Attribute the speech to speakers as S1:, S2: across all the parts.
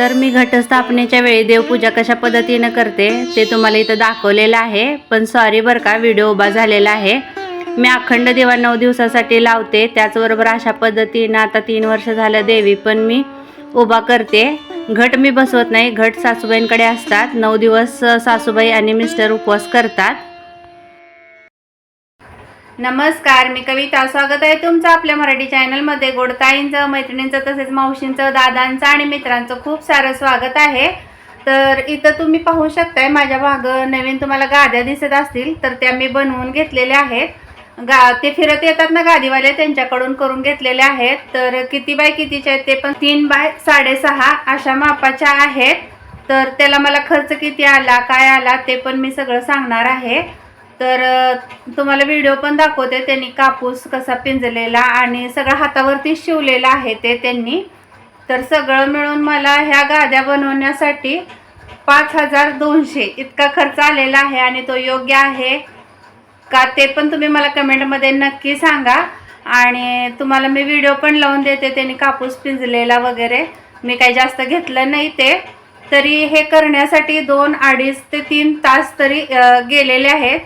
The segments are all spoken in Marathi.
S1: तर मी घटस्थापनेच्या वेळी देवपूजा कशा पद्धतीनं करते ते तुम्हाला इथं दाखवलेलं आहे. पण सॉरी बरं का व्हिडिओ उभा झालेला आहे. मी अखंड दिवा नऊ दिवसासाठी लावते त्याचबरोबर अशा पद्धतीनं आता तीन वर्ष झालं देवी पण मी उभा करते. घट मी बसवत नाही घट सासूबाईंकडे असतात. नऊ दिवस सासूबाई आणि मिस्टर उपवास करतात. नमस्कार मी कविता. स्वागत आहे तुमचं आपल्या मराठी चॅनलमध्ये. गोडताईंचं मैत्रिणींचं तसेच मावशींचं दादांचं आणि मित्रांचं खूप सारं स्वागत आहे. तर इथं तुम्ही पाहू शकताय माझ्या भाग नवीन तुम्हाला गाद्या दिसत असतील तर त्या मी बनवून घेतलेल्या आहेत. गा ते फिरत येतात ना गादीवाले त्यांच्याकडून करून घेतलेले आहेत. तर किती बाय कितीचे आहेत ते पण तीन बाय साडेसहा अशा मापाच्या आहेत. तर त्याला मला खर्च किती आला काय आला ते पण मी सगळं सांगणार आहे. तर तुम्हाला व्हिडिओ पण दाखवते. त्यांनी कापूस कसा पिंजलेला आणि सगळं हातावरती शिवलेलं आहे ते त्यांनी. तर सगळं मिळून मला ह्या गाद्या बनवण्यासाठी पाच हजार दोनशे इतका खर्च आलेला आहे आणि तो योग्य आहे का ते पण तुम्ही मला कमेंटमध्ये नक्की सांगा. आणि तुम्हाला मी व्हिडिओ पण लावून देते त्यांनी कापूस पिंजलेला वगैरे. मी काही जास्त घेतलं नाही ते. तरी हे करण्यासाठी दोन अडीच ते तीन तास तरी गेलेले आहेत.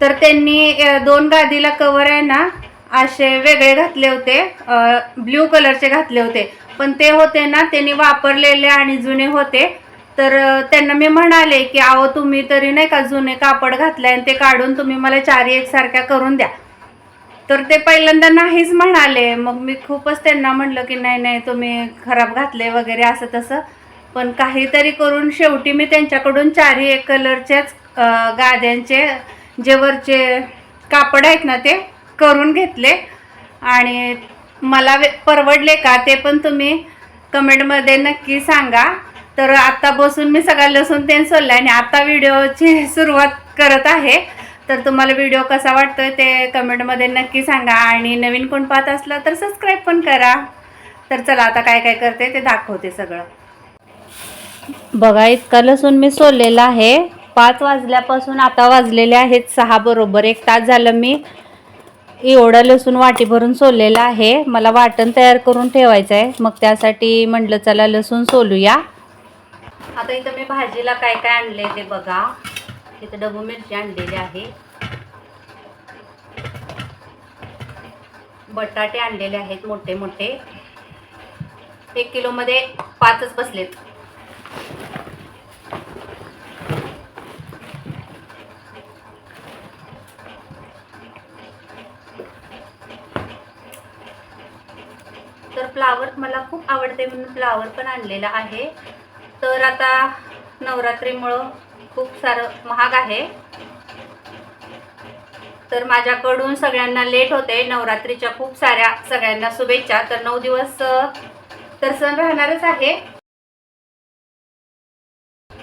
S1: तर त्यांनी दोन गादीला कवर आहे ना असे वेगळे घातले होते. ब्ल्यू कलरचे घातले होते. पण ते होते ना त्यांनी वापरलेले आणि जुने होते. तर त्यांना मी म्हणाले की अहो तुम्ही तरी नाही का जुने कापड घातले आणि ते काढून तुम्ही मला चारी एकसारख्या करून द्या. तर ते पहिल्यांदा नाहीच म्हणाले. मग मी खूपच त्यांना म्हटलं की नाही नाही तुम्ही खराब घातले वगैरे असं तसं. पण काहीतरी करून शेवटी मी त्यांच्याकडून चारी एक कलरच्याच गाद्यांचे जे वरचे कापड आहेत ना ते करून घेतले. आणि मला वे- परवडले का ते पण तुम्ही कमेंटमध्ये नक्की सांगा. तर आता बसून मी सगळा लसून तेन सोडलं आणि आता व्हिडिओची सुरुवात करत आहे. तर तुम्हाला व्हिडिओ कसा वाटतोय ते कमेंटमध्ये नक्की सांगा. आणि नवीन कोण पाहत असलं तर सबस्क्राईब पण करा. तर चला आता काय काय करते ते दाखवते सगळं. बघा इतका लसूण मी सोललेला आहे. पाच वाजल्यापासून आता वाजलेले आहेत सहा बरोबर. एक तास झालं मी एवढं लसूण वाटी भरून सोललेलं आहे. मला वाटण तयार करून ठेवायचं आहे. मग त्यासाठी म्हटलं चला लसूण सोलूया. आता इथं मी भाजीला काय काय आणले ते बघा. इथं डबू मिरची आणलेली आहे. बटाटे आणलेले आहेत मोठे मोठे. एक किलोमध्ये पाचच बसलेत तर फ्लावर मला खूप आवडते म्हणून फ्लावर पण आणलेला आहे. तर आता नवरात्रीमुळं खूप सारं महाग आहे. तर माझ्याकडून सगळ्यांना लेट होते. नवरात्रीच्या खूप साऱ्या सगळ्यांना शुभेच्छा. तर नऊ दिवस तर सण राहणारच आहे.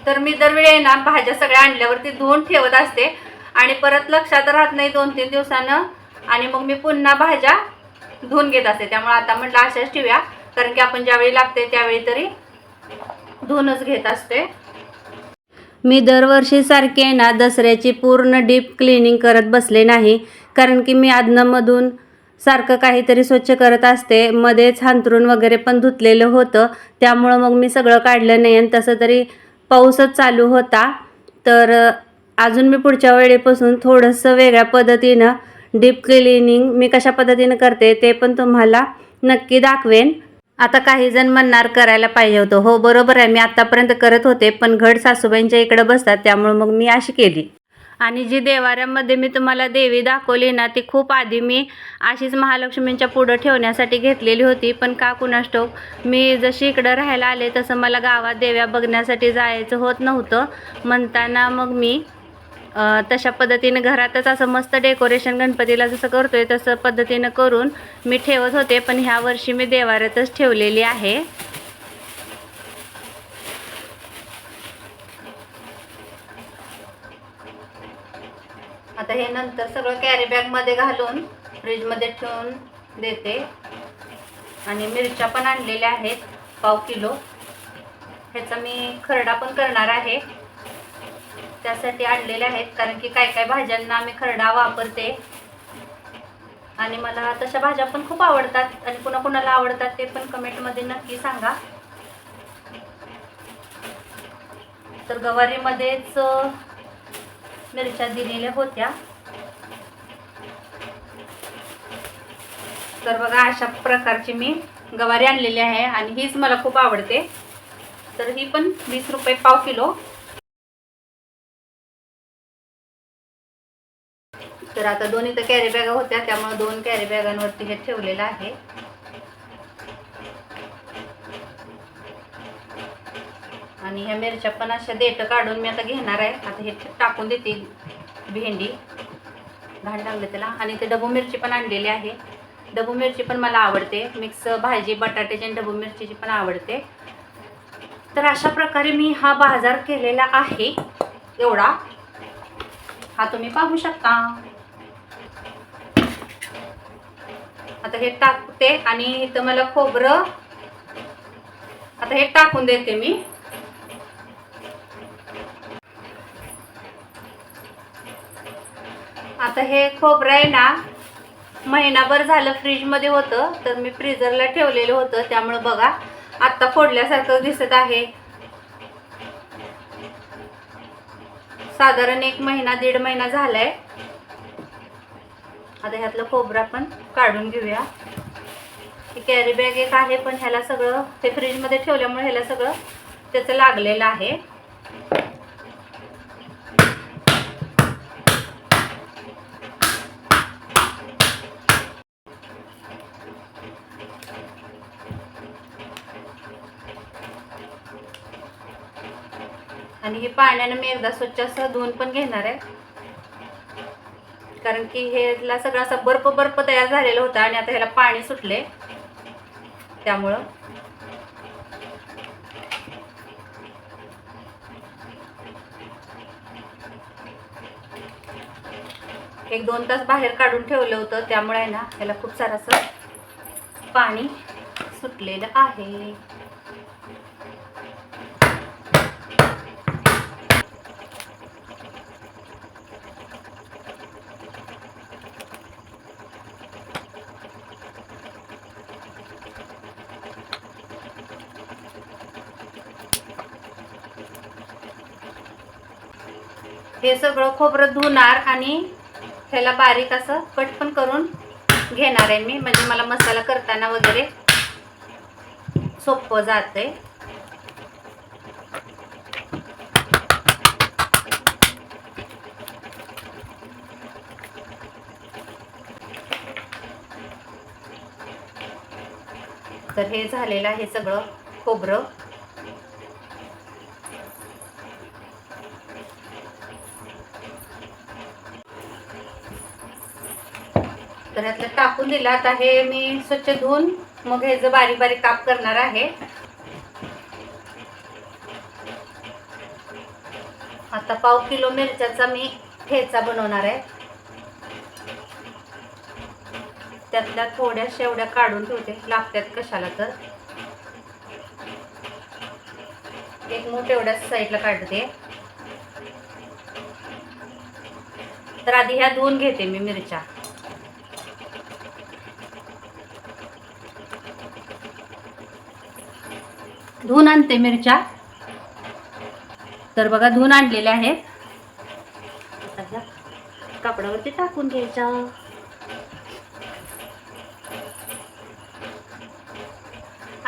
S1: तर मी दरवेळी आहे ना भाज्या सगळ्या आणल्यावरती धुवून ठेवत असते. आणि परत लक्षात राहत नाही दोन तीन दिवसानं. आणि मग मी पुन्हा भाज्या धुवून घेत असते. त्यामुळे आता म्हटलं अशाच ठेवूया. कारण की आपण ज्यावेळी लागते त्यावेळी तरी धुवूनच घेत असते. मी दरवर्षीसारखी आहे ना दसऱ्याची पूर्ण डीप क्लिनिंग करत बसले नाही. कारण की मी आदनमधून सारखं काहीतरी स्वच्छ करत असते. मध्येच हांतरून वगैरे पण धुतलेलं होतं. त्यामुळं मग मी सगळं काढलं नाही आणि तसं तरी पाऊसच चालू होता. तर अजून मी पुढच्या वेळेपासून थोडंसं वेगळ्या पद्धतीनं डीप क्लिनिंग मी कशा पद्धतीनं करते ते पण तुम्हाला नक्की दाखवेन. आता काही जण म्हणणार करायला पाहिजे होतं. हो बरोबर आहे. मी आत्तापर्यंत करत होते पण घड सासूबाईंच्या इकडं बसतात त्यामुळं मग मी अशी केली. आणि जी देवाऱ्यामध्ये मी तुम्हाला देवी दाखवली ना ती खूप आधी मी अशीच महालक्ष्मींच्या पुढं ठेवण्यासाठी घेतलेली होती. पण का कुणास मी जशी इकडं राहायला आले तसं मला गावात देव्या बघण्यासाठी जायचं होत नव्हतं. म्हणताना मग मी तशा पद्धतीनं घरातच असं मस्त डेकोरेशन गणपतीला जसं करतोय तसं पद्धतीनं करून मी ठेवत होते पण ह्या वर्षी मी देवाऱ्यातच ठेवलेली आहे. आता हे नंतर सगळं कॅरी बॅगमध्ये घालून फ्रीजमध्ये ठेवून देते. आणि मिरच्या पण आणलेल्या आहेत पाव किलो. ह्याचा मी खरडा पण करणार आहे. त्यासाठी आणलेले आहेत. कारण की काय काय भाज्यांना मी खरडा वापरते. आणि मला तशा भाज्या पण खूप आवडतात. आणि कुणा कुणाला आवडतात ते पण कमेंटमध्ये नक्की सांगा. तर गवारीमध्येच मिरच्या दिलेल्या होत्या. तर बघा अशा प्रकारची मी गवारी आणलेली आहे. आणि हीच मला खूप आवडते. तर ही पण वीस रुपये पाव किलो. तर आता दोन इथं कॅरी बॅगा होत्या त्यामुळे दोन कॅरी बॅगांवरती हे ठेवलेलं आहे. आणि ह्या मिरच्या पण अशा देठ काढून मी आता घेणार आहे. आता हे टाकून देते भेंडी. घाण लागले त्याला. आणि ते डबू मिरची पण आणलेली आहे. डबू मिरची पण मला आवडते. मिक्स भाजी बटाट्याची आणि डबू मिरचीची पण आवडते. तर अशा प्रकारे मी हा बाजार केलेला आहे. एवढा. हा तुम्ही पाहू शकता. आता हे टाकते आणि इथं मला खोबरं आता हे टाकून देते मी. आता हे खोबरं आहे ना महिनाभर झालं फ्रीजमध्ये होतं तर मी फ्रीजरला ठेवलेलं होतं त्यामुळं बघा आत्ता फोडल्यासारखं दिसत आहे. साधारण एक महिना दीड महिना झालाय. आता ह्यातलं खोबरा पण काढून घेऊया. ही कॅरी बॅग एक आहे पण ह्याला सगळं ते फ्रीजमध्ये ठेवल्यामुळे ह्याला सगळं त्याचं लागलेलं आहे. आणि हे पाण्यानं मी एकदा स्वच्छ असं धुवून पण घेणार आहे. कारण की ह्याला सगळा असा बर्फ बर्फ तयार झालेला होता आणि आता ह्याला पाणी सुटले त्यामुळं. एक दोन तास बाहेर काढून ठेवलं होतं त्यामुळे आहे ना ह्याला खूप सारं असं पाणी सुटलेलं आहे. हे सगळं खोबरं धुणार आणि ह्याला बारीक असं कट पण करून घेणार आहे मी. म्हणजे मला मसाला करताना वगैरे सोपं जाते तर हे झालेलं आहे सगळं खोबरं. तर यातलं टाकून दिलं. आता हे मी स्वच्छ धुवून मग हे जे बारीक बारीक काप करणार आहे. आता पाव किलो मिरच्याचा मी ठेचा बनवणार आहे. त्यातल्या थोड्याशा एवढ्या काढून ठेवते. लागतात कशाला तर. एक मोठ एवढ्या साईडला काढते. तर आधी ह्या धुवून घेते मी मिरच्या. धुवून आणते मिरच्या तर बघा धुवून आणलेल्या आहेत. आता कापडावरती टाकून घ्यायच्या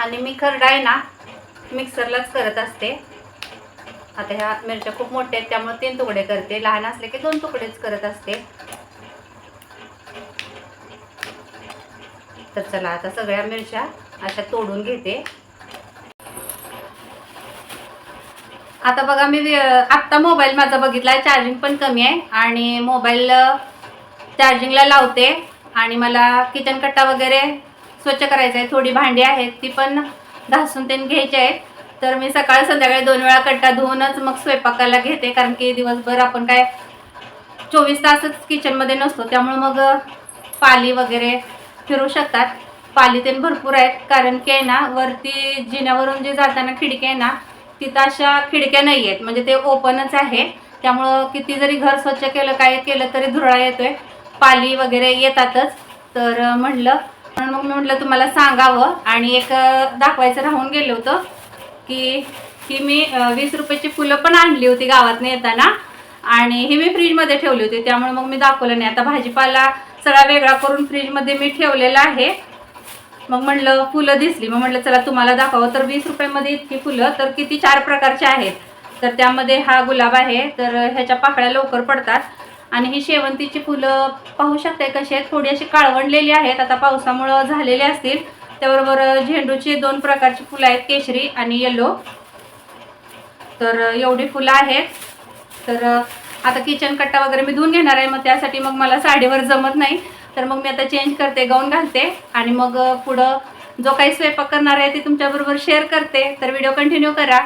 S1: आणि मी खरडा आहे ना मिक्सरलाच करत असते. आता ह्या मिरच्या खूप मोठ्या आहेत त्यामुळे तीन तुकडे करते. लहान असले की दोन तुकडेच करत असते. तर चला आता सगळ्या मिरच्या अशा तोडून घेते. आता बघा मी आत्ता मोबाईल माझा बघितला चार्जिंग पण कमी आहे. आणि मोबाईल चार्जिंगला लावते. आणि मला किचन कट्टा वगैरे स्वच्छ करायचा आहे. थोडी भांडी आहेत ती पण घासून त्यांनी घ्यायची आहेत. तर मी सकाळ संध्याकाळी दोन वेळा कट्टा धुवूनच मग स्वयंपाकाला घेते. कारण की दिवसभर आपण काय चोवीस तासच किचनमध्ये नसतो. त्यामुळे मग पाली वगैरे फिरू शकतात. पाली ते भरपूर आहेत. कारण की आहे ना वरती जिन्यावरून जे जाताना खिडकी आहे ना तिथं अशा खिडक्या नाही आहेत. म्हणजे ते ओपनच आहे. त्यामुळं किती जरी घर स्वच्छ केलं काय केलं तरी धुरळा येतोय. पाली वगैरे येतातच. तर म्हणलं म्हणून मग मी म्हटलं तुम्हाला सांगावं. आणि एक दाखवायचं राहून गेलं होतं की ही मी वीस रुपयाची फुलं पण आणली होती गावातून येताना. आणि ही मी फ्रीजमध्ये ठेवली होती. त्यामुळे मग मी दाखवलं नाही. आता भाजीपाला सगळा वेगळा करून फ्रीजमध्ये मी ठेवलेला आहे. मग म्हणलं फुलं दिसली. मग म्हणलं चला तुम्हाला दाखवावं. तर वीस रुपयामध्ये इतकी फुलं तर किती चार प्रकारचे आहेत. तर त्यामध्ये हा गुलाब आहे. तर ह्याच्या पाकळ्या लवकर पडतात. आणि ही शेवंतीची फुलं पाहू शकते कशी आहेत? थोडी अशी काळवंडलेली आहेत. आता पावसामुळं झालेली असतील. त्याबरोबर झेंडूची दोन प्रकारची फुलं आहेत. केशरी आणि येलो तर एवढी फुलं आहेत. तर आता किचन कट्टा वगैरे मी धुवून घेणार आहे. मग त्यासाठी मग मला साडीवर जमत नाही. तर मग मी आता चेंज करते गाऊन घालते आणि मग पुढं जो काही स्वयंपाक करणार आहे ते तुमच्याबरोबर शेअर करते. तर व्हिडिओ कंटिन्यू करा.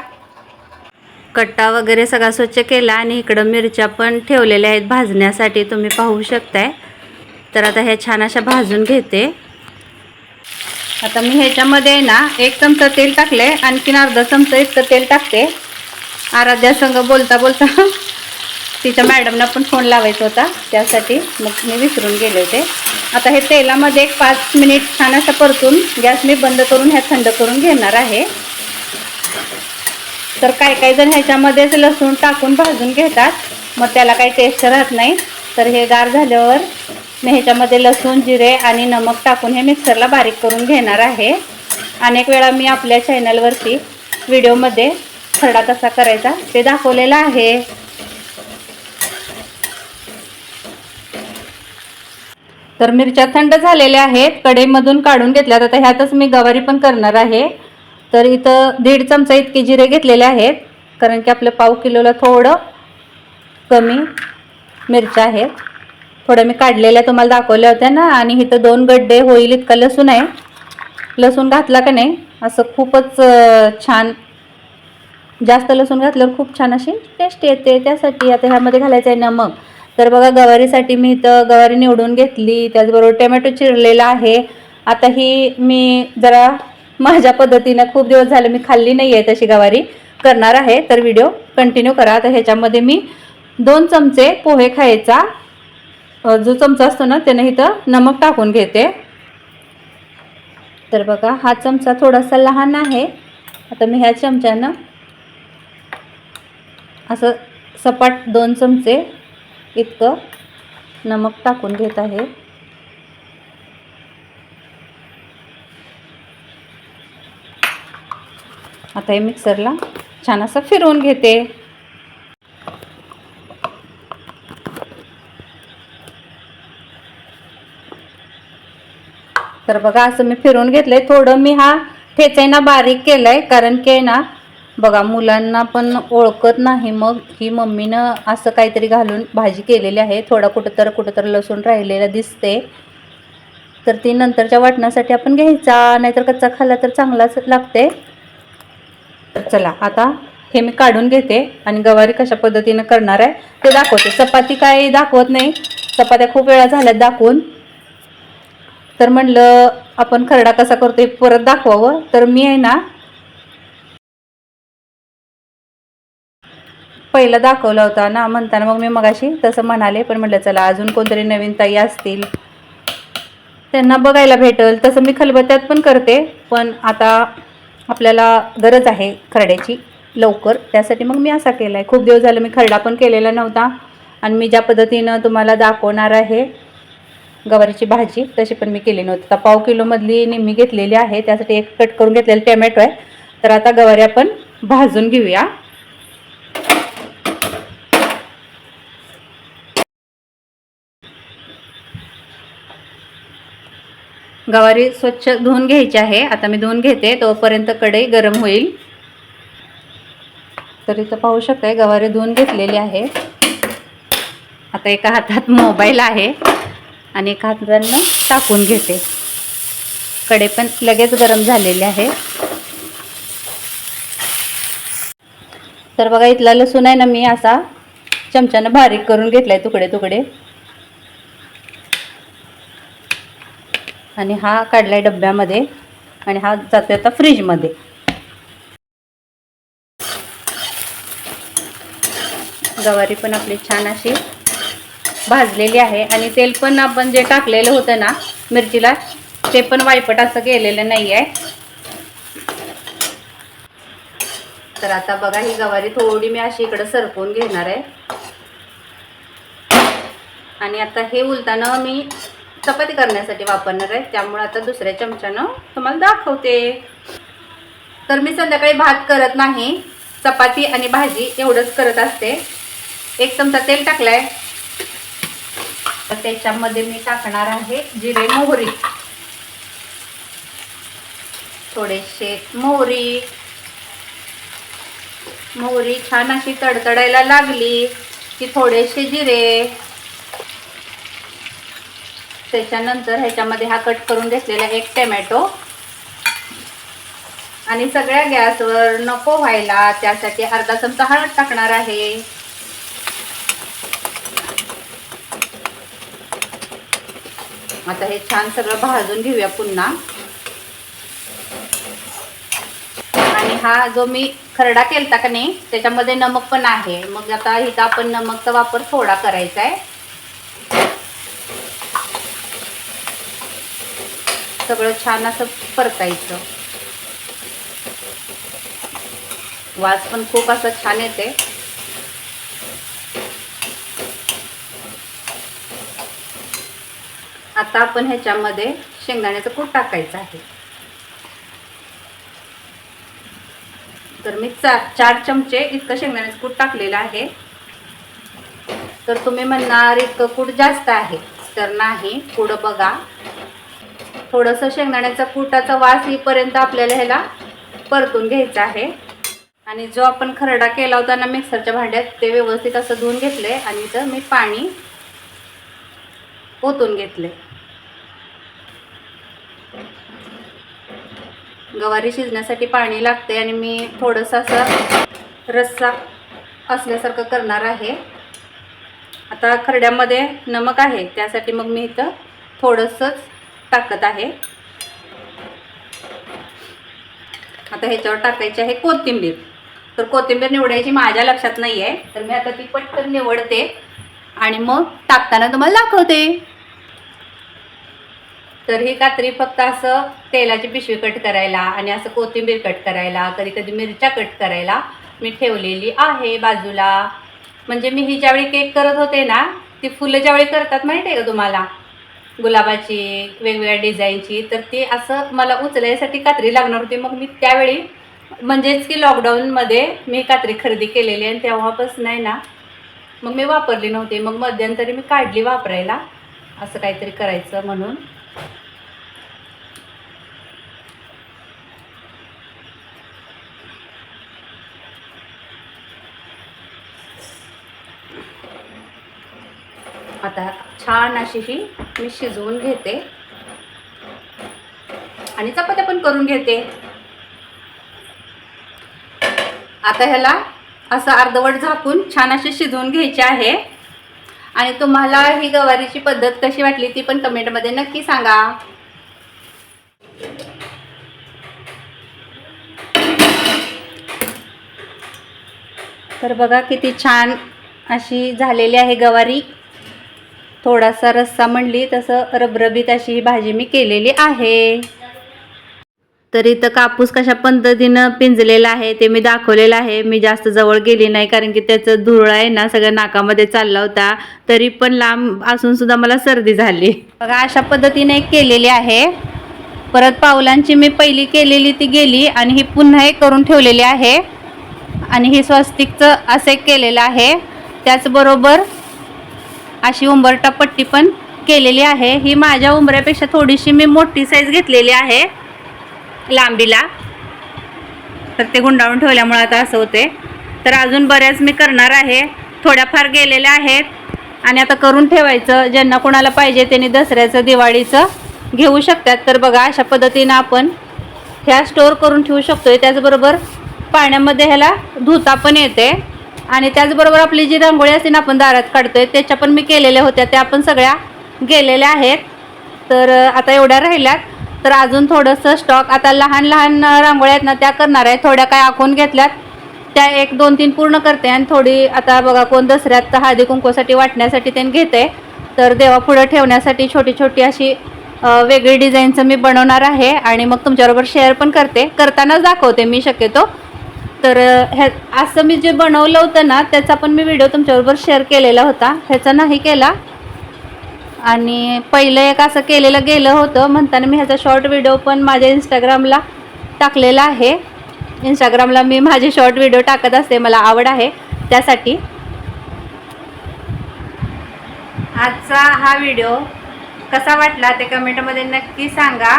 S1: कट्टा वगैरे सगळा स्वच्छ केला आणि इकडं मिरच्या पण ठेवलेल्या आहेत भाजण्यासाठी तुम्ही पाहू शकताय. तर आता ह्या छान अशा भाजून घेते. आता मी ह्याच्यामध्ये ना एक चमचा तेल टाकले आणखीन अर्धा चमचा इतकं तेल टाकते. आराध्या संग बोलता बोलता तिच्या मॅडमना पण फोन लावायचा होता. त्यासाठी मग मी विसरून गेले होते. आता हे तेलामध्ये एक पाच मिनिट छान असं परतून गॅस मी बंद करून ह्या थंड करून घेणार आहे. तर काही काही जण ह्याच्यामध्येच लसूण टाकून भाजून घेतात मग त्याला काही टेस्ट राहत नाही. तर हे गार झाल्यावर मी ह्याच्यामध्ये लसूण जिरे आणि नमक टाकून हे मिक्सरला बारीक करून घेणार आहे. अनेक वेळा मी आपल्या चॅनलवरती व्हिडिओमध्ये खरडा कसा करायचा ते दाखवलेलं आहे. तर मिरच्या थंड झालेल्या आहेत कढईमधून काढून घेतल्यात. आता ह्यातच मी गवारी पण करणार आहे. तर इथं दीड चमचा इतके जिरे घेतलेले आहेत कारण की आपलं पाव किलोला थोडं कमी मिरच्या आहेत. थोड्या मी काढलेल्या तुम्हाला दाखवल्या होत्या ना आणि इथं दोन गड्डे होईल इतका लसूण आहे. लसूण घातला का नाही? असं खूपच छान जास्त लसूण घातल्यावर खूप छान अशी टेस्ट येते. त्यासाठी आता ह्यामध्ये घालायचं आहे नमक. तर बघा गवारीसाठी मी इथं गवारी निवडून घेतली. त्याचबरोबर टोमॅटो चिरलेला आहे. आता ही मी जरा माझ्या पद्धतीनं खूप दिवस झाले मी खाल्ली नाही आहे तशी गवारी करणार आहे. तर व्हिडिओ कंटिन्यू करा. तर ह्याच्यामध्ये मी दोन चमचे पोहे खायचा जो चमचा असतो ना त्यानं इथं नमक टाकून घेते. तर बघा हा चमचा थोडासा लहान आहे. आता मी ह्या चमच्यानं असं सपाट दोन चमचे इतकं नमक टाकून घेत आहे. आता हे मिक्सरला छान असं फिरवून घेते. तर बघा असं मी फिरवून घेतलंय. थोडं मी हा ठेचायना बारीक केलाय कारण की ना बघा मुलांना पण ओळखत नाही. मग ही मम्मीनं असं काहीतरी घालून भाजी केलेली आहे. थोडा कुठं तर कुठं तर लसूण राहिलेला दिसते. तर ती नंतरच्या वाटण्यासाठी आपण घ्यायचा. नाहीतर कच्चा खाल्ला तर चांगलाच लागते. तर चला आता हे मी काढून घेते आणि गवारी कशा पद्धतीनं करणार आहे ते दाखवते. चपाती काय दाखवत नाही. चपात्या खूप वेळा झाल्यात दाखवून. तर म्हणलं आपण खरडा कसा करतोय परत दाखवावं. तर मी आहे ना पहिला दाखवला होता ना म्हणताना मग मी मगाशी तसं म्हणाले पण म्हटलं चला अजून कोणतरी नवीन ताई असतील. त्यांना बघायला भेटल. तसं मी खलबत्त्यात पण करते पण आता आपल्याला गरज आहे खरड्याची लवकर. त्यासाठी मग मी असा केला आहे खूप दिवस झालं मी खरडा पण केलेला नव्हता. आणि मी ज्या पद्धतीनं तुम्हाला दाखवणार आहे गवारीची भाजी तशी पण मी केली नव्हती. आता पाव किलोमधली निम्मी घेतलेली आहे. त्यासाठी एक कट करून घेतलेलं टॅमॅटो आहे. तर आता गवारी आपण भाजून घेऊया. गवारी स्वच्छ धुवून घ्यायची आहे. आता मी धुवून घेते. तोपर्यंत कढई गरम होईल. तर इथं पाहू शकताय गवारी धुवून घेतलेली आहे. आता एका हातात मोबाईल आहे आणि एका हातानं टाकून घेते. कडे पण लगेच गरम झालेले आहे. तर बघा इथला लसूण आहे ना मी असा चमच्यानं बारीक करून घेतला आहे तुकडे तुकडे आणि हा काढलाय डब्यामध्ये आणि हा जातोय आता फ्रीजमध्ये. गवारी पण आपली छान अशी भाजलेली आहे आणि तेल पण आपण जे टाकलेलं होतं ना मिरचीला ते पण वायपट असं केलेलं नाही आहे तर आता बघा ही गवारी थोडी मी अशी इकडं सरकवून घेणार आहे. आणि आता हे उलताना मी चपाती करण्यासाठी वापरणार आहे. त्यामुळे आता दुसऱ्या चमच्यानं तुम्हाला दाखवते. तर मी संध्याकाळी भात करत नाही. चपाती आणि भाजी एवढंच करत असते. एक चमचा तेल टाकलाय. तर त्याच्यामध्ये मी टाकणार आहे जिरे मोहरी. थोडेसे मोहरी. मोहरी छान अशी तडतडायला लागली की थोडेसे जिरे. त्याच्यानंतर ह्याच्यामध्ये हा कट करून घेतलेला एक टमॅटो. आणि सगळ्या गॅसवर नको व्हायला त्यासाठी अर्धा चमचा हळद टाकणार आहे. आता हे छान सगळं भाजून घेऊया पुन्हा. आणि हा जो मी खरडा केलता का नाही त्याच्यामध्ये नमक पण आहे. मग आता इथं आपण नमकचा वापर थोडा करायचा आहे सगळं छान असं परतायचं. वास पण खूप असं छान येते. आता आपण ह्याच्यामध्ये शेंगदाण्याचं कूट टाकायचं आहे. तर मी चार चार चमचे इतकं शेंगदाण्याचं कूट टाकलेलं आहे. तर तुम्ही म्हणणार इतकं कूट जास्त आहे. तर नाही पुढं बघा. थोडंसं शेंगदाण्याचा कुटाचा वास येईपर्यंत आपल्याला ह्याला परतून घ्यायचा आहे. आणि जो आपण खरडा केला होता ना मिक्सरच्या भांड्यात ते व्यवस्थित असं धुवून घेतले आणि इथं मी पाणी ओतून घेतले गवारी शिजण्यासाठी पाणी लागते आणि मी थोडंसं असं रस्सा असल्यासारखं करणार आहे. आता खरड्यामध्ये नमक आहे त्यासाठी मग मी इथं थोडंसंच टाकत आहे. आता ह्याच्यावर टाकायची आहे कोथिंबीर. तर कोथिंबीर निवडायची माझ्या लक्षात नाही आहे तर मी आता ती पटकन निवडते. आणि मग टाकताना तुम्हाला दाखवते. तर ही कात्री फक्त असं तेलाची पिशवी कट करायला आणि असं कोथिंबीर कट करायला कधी कधी मिरच्या कट करायला मी ठेवलेली आहे बाजूला. म्हणजे मी ही ज्यावेळी केक करत होते ना ती फुलं ज्यावेळी करतात माहिती आहे का तुम्हाला? गुलाबाची वेगवेगळ्या डिझाईनची तर ती असं मला उचलायसाठी कात्री लागणार होती. मग मी त्यावेळी म्हणजेच की लॉकडाऊनमध्ये मी कात्री खरेदी केलेली आणि तेव्हापासून नाही ना मग मी वापरली नव्हती. मग मध्यंतरी मी काढली वापरायला. असं काहीतरी करायचं म्हणून. आता छान अशी ही मी शिजवून घेते. आणि चपात्या पण करून घेते. आता ह्याला असं अर्धवट झाकून छान अशी शिजवून घ्यायची आहे. आणि तुम्हाला ही गवारीची पद्धत कशी वाटली ती पण कमेंटमध्ये नक्की सांगा. तर बघा किती छान अशी झालेली आहे गवारी. थोडासा रस्सा म्हणली तसं रबरबीत अशी ही भाजी मी केलेली आहे. तर इथं कापूस कशा पद्धतीनं पिंजलेला आहे ते मी दाखवलेलं आहे. मी जास्त जवळ गेली नाही कारण की त्याचं धुळ आहे ना सगळ्या नाकामध्ये चालला होता. तरी पण लांब असून सुद्धा मला सर्दी झाली. बघा अशा पद्धतीने एक केलेली आहे. परत पावलांची मी पहिली केलेली ती गेली आणि ही पुन्हा एक करून ठेवलेली आहे. आणि ही स्वस्तिकचं असं एक केलेलं आहे. त्याचबरोबर अशी उंबरटा पट्टी पण केलेली आहे. ही माझ्या उंबऱ्यापेक्षा थोडीशी मी मोठी साईज घेतलेली आहे. लांबीला. तर ते गुंडाळून ठेवल्यामुळे आता असं होते तर अजून बऱ्याच मी करणार आहे. थोड्याफार गेलेल्या आहेत. आणि आता करून ठेवायचं. ज्यांना कोणाला पाहिजे त्यांनी दसऱ्याचं दिवाळीचं घेऊ शकतात. तर बघा अशा पद्धतीनं आपण ह्या स्टोअर करून ठेवू शकतो आहे त्याचबरोबर पाण्यामध्ये ह्याला धुता पण येते. आणि त्याचबरोबर आपली जी रांगोळी असते ना आपण दारात काढतोय त्याच्या पण मी केलेल्या होत्या. त्या पण सगळ्या गेलेल्या आहेत. तर आता एवढ्या राहिल्यात. तर अजून थोडंसं स्टॉक आता लहान लहान रांगोळ्या आहेत ना त्या करणार आहे. थोड्या काय आखून घेतल्यात. त्या एक दोन तीन पूर्ण करते आणि थोडी आता बघा कोण दसऱ्यात हळदी कुंकूसाठी वाटण्यासाठी त्यांनी घेते. तर देवापुढं ठेवण्यासाठी छोटी छोटी अशी वेगळी डिझाईनचं मी बनवणार आहे. आणि मग तुमच्याबरोबर शेअर पण करते. करतानाच दाखवते मी शक्यतो. तर ह्या असं मी जे बनवलं होतं ना त्याचा पण मी व्हिडिओ तुमच्याबरोबर शेअर केलेला होता. ह्याचा नाही केला. आणि पहिलं एक असं केलेलं गेलं होतं. म्हणताना मी ह्याचा शॉर्ट व्हिडिओ पण माझ्या इंस्टाग्रामला टाकलेला आहे. इंस्टाग्रामला मी माझे शॉर्ट व्हिडिओ टाकत असते. मला आवड आहे त्यासाठी. आजचा हा व्हिडिओ कसा वाटला ते कमेंटमध्ये नक्की सांगा.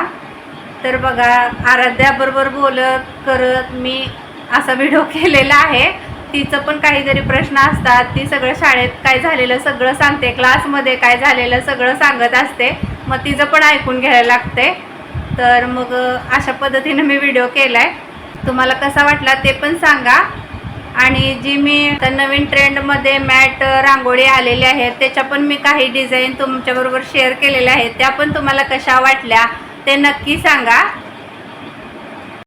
S1: तर बघा आराध्याबरोबर बोलत करत मी असा व्हिडिओ केलेला आहे. तिचं पण काहीतरी प्रश्न असतात. ती सगळं शाळेत काय झालेलं सगळं सांगते. क्लासमध्ये काय झालेलं सगळं सांगत असते. मग तिचं पण ऐकून घ्यायला लागते. तर मग अशा पद्धतीनं मी व्हिडिओ केला आहे तुम्हाला कसा वाटला ते पण सांगा. आणि जी मी आता नवीन ट्रेंडमध्ये मॅट रांगोळी आलेली आहेत त्याच्या पण मी काही डिझाईन तुमच्याबरोबर शेअर केलेल्या आहेत. त्या पण तुम्हाला कशा वाटल्या ते नक्की सांगा.